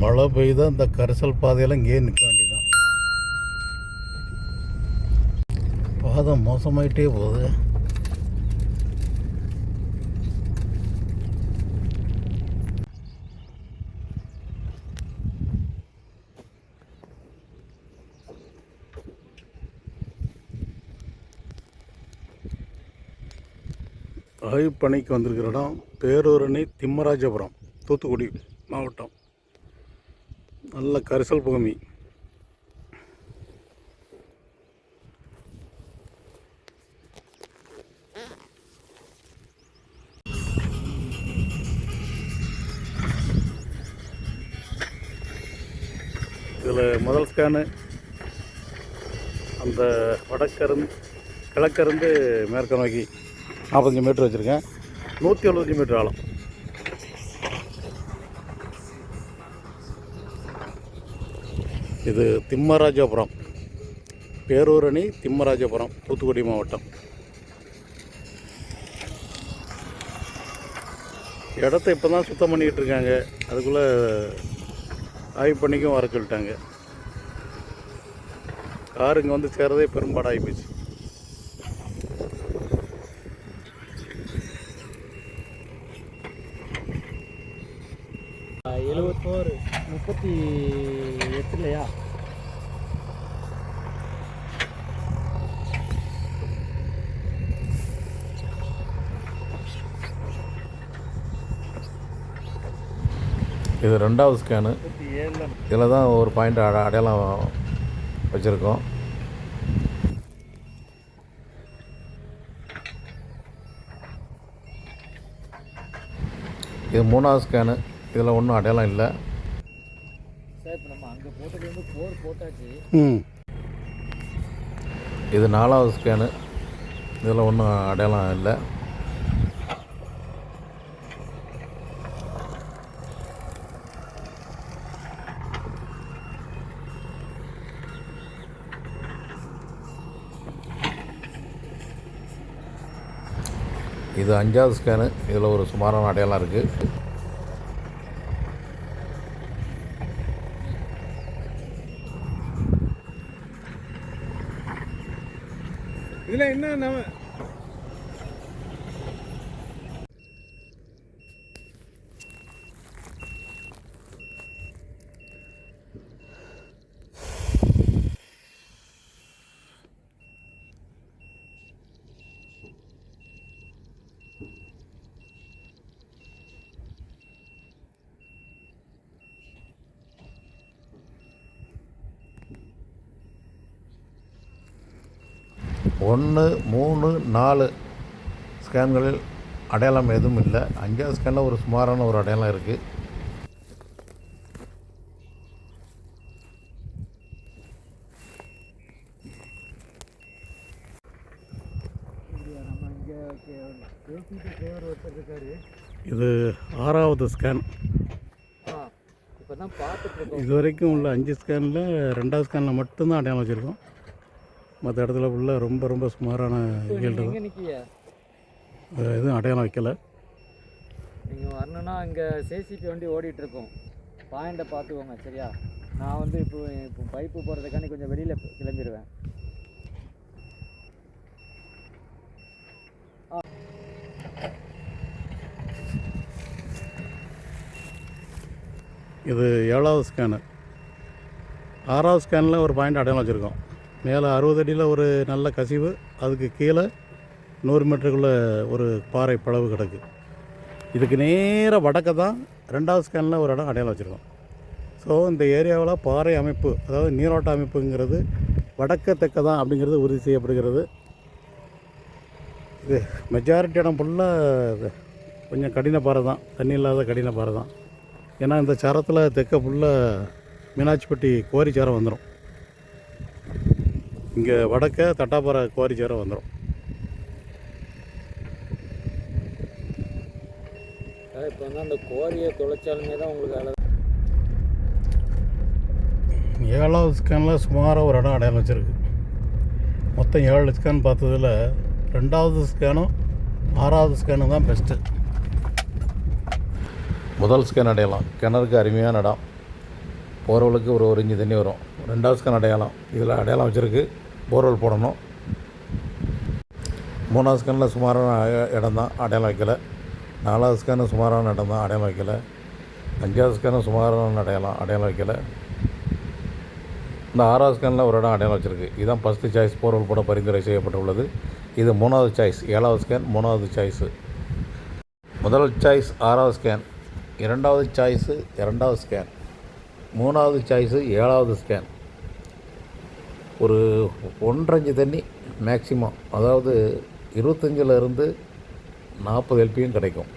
மழை பெய்தா இந்த கரிசல் பாதையெல்லாம் இங்கேயே நிற்க வேண்டியதான் பாதை மோசமாயிட்டே போகுது. ஆய்வு பணிக்கு வந்திருக்கிற இடம் பேரூரணி திம்மராஜபுரம் தூத்துக்குடி மாவட்டம். நல்ல கரிசல் பூமி இதில் முதல் ஸ்கேனு அந்த வடக்கருந்து கிழக்கருந்து மேற்க நோக்கி நாற்பத்தஞ்சு மீட்ரு வச்சுருக்கேன். நூற்றி எழுபத்தஞ்சு மீட்ரு ஆழம். இது திம்மராஜபுரம். பேரூரணி திம்மராஜபுரம் தூத்துக்குடி மாவட்டம். இடத்த இப்போ தான் சுத்தம் பண்ணிக்கிட்டு இருக்காங்க அதுக்குள்ளே ஆய்வு பண்ணிக்கும் வர சொல்லிட்டாங்க. கார் இங்கே வந்து சேர்றதே பெரும்பாடாகி போச்சு. எழுபத்தோரு முப்பத்தி எட்டு இல்லையா இது ரெண்டாவது ஸ்கேனு இதில் தான் ஒரு பாயிண்ட் அட அடையாளம் வச்சுருக்கோம். இது மூணாவது ஸ்கேனு இதில் ஒன்றும் அடையாளம் இல்லை. சார் இப்போ நம்ம அங்கே போட்டது வந்து போர் போட்டாச்சு. ம். இது நாலாவது ஸ்கேனு இதில் ஒன்றும் அடையாளம் இல்லை. இது அஞ்சாவது ஸ்கேனு இதில் ஒரு சுமாரான அடையாளம் இருக்குது இதில் என்ன நம்ம ஒன்று மூணு நாலு ஸ்கேன்களில் அடையாளம் எதுவும் இல்லை. அஞ்சாவது ஸ்கேனில் ஒரு சுமாரான ஒரு அடையாளம் இருக்குது இது ஆறாவது ஸ்கேன். இது வரைக்கும் உள்ள அஞ்சு ஸ்கேனில் ரெண்டாவது ஸ்கேனில் மட்டும்தான் அடையாளம் வச்சுருக்கோம். மற்ற இடத்துல ஃபுல்லாக ரொம்ப ரொம்ப சுமாரான அது எதுவும் அடையாளம் வைக்கல. நீங்கள் வரணுன்னா இங்கே சேசிபி வண்டி ஓடிட்டு இருக்கோம் பாயிண்ட்டை பார்த்துக்கோங்க சரியா? நான் வந்து இப்போ இப்போ பைப்பு போகிறதுக்காண்டி கொஞ்சம் வெளியில் கிளம்பிடுவேன் இது ஏழாவது ஸ்கேனு ஆறாவது ஸ்கேனில் ஒரு பாயிண்ட் அடையாளம் வச்சுருக்கோம். மேலே அறுபது அடியில் ஒரு நல்ல கசிவு அதுக்கு கீழே நூறு மீட்டருக்குள்ளே ஒரு பாறை பளவு கிடக்கு. இதுக்கு நேராக வடக்க தான் ரெண்டாவது ஸ்கேனில் ஒரு இடம் அடையாளம் வச்சுருக்கோம். ஸோ இந்த ஏரியாவில் பாறை அமைப்பு அதாவது நீரோட்ட அமைப்புங்கிறது வடக்க தெக்க தான் அப்படிங்கிறது உறுதி செய்யப்படுகிறது. இது மெஜாரிட்டி இடம் ஃபுல்லாக கொஞ்சம் கடின பாறை தான். தண்ணி இல்லாத கடின பாறை தான். ஏன்னா இந்த சரத்தில் தெக்க ஃபுல்லாக மீனாட்சிப்பட்டி கோரி சரம் வந்துடும் இங்கே வடக்க தட்டாப்பாறை கோரி சேரம் வந்துடும் இப்போ வந்து அந்த கோரியை தொலைச்சாலுமே தான் உங்களுக்கு ஏழாவது ஸ்கேனில் சுமாராக ஒரு இடம் அடையாளம் வச்சுருக்கு. மொத்தம் ஏழு ஸ்கேன் பார்த்ததில் ரெண்டாவது ஸ்கேனும் ஆறாவது ஸ்கேனும் தான் பெஸ்ட்டு முதல் ஸ்கேன் அடையலாம் கிணறுக்கு அருமையான இடம். போர்வெலுக்கு ஒரு ஒரு இன்ச்சு தண்ணி வரும். ரெண்டாவது ஸ்கேன் அடையாளம். இதில் அடையாளம் வச்சுருக்கு. போர்வெல் போடணும். மூணாவது ஸ்கேனில் சுமாரான இடம் தான் அடையாளம் வைக்கலை. நாலாவது ஸ்கேனு சுமாரான இடம் தான் அடையாளம் வைக்கலை. அஞ்சாவது ஸ்கேனு சுமாரான அடையாளம் அடையாளம் வைக்கலை. இந்த ஆறாவது ஸ்கேனில் ஒரு இடம் அடையாளம் வச்சுருக்கு. இதுதான் ஃபஸ்ட்டு சாய்ஸ் போர்வெல் போட பரிந்துரை செய்யப்பட்டுள்ளது. இது மூணாவது சாய்ஸ் ஏழாவது ஸ்கேன் மூணாவது சாய்ஸு முதல் சாய்ஸ் ஆறாவது ஸ்கேன் இரண்டாவது சாய்ஸு இரண்டாவது ஸ்கேன் மூணாவது சாய்ஸு ஏழாவது ஸ்கேன் ஒரு ஒன்றஞ்சு தண்ணி மேக்சிமம் அதாவது இருபத்தஞ்சிலேருந்து நாற்பது எல்பியும் கிடைக்கும்.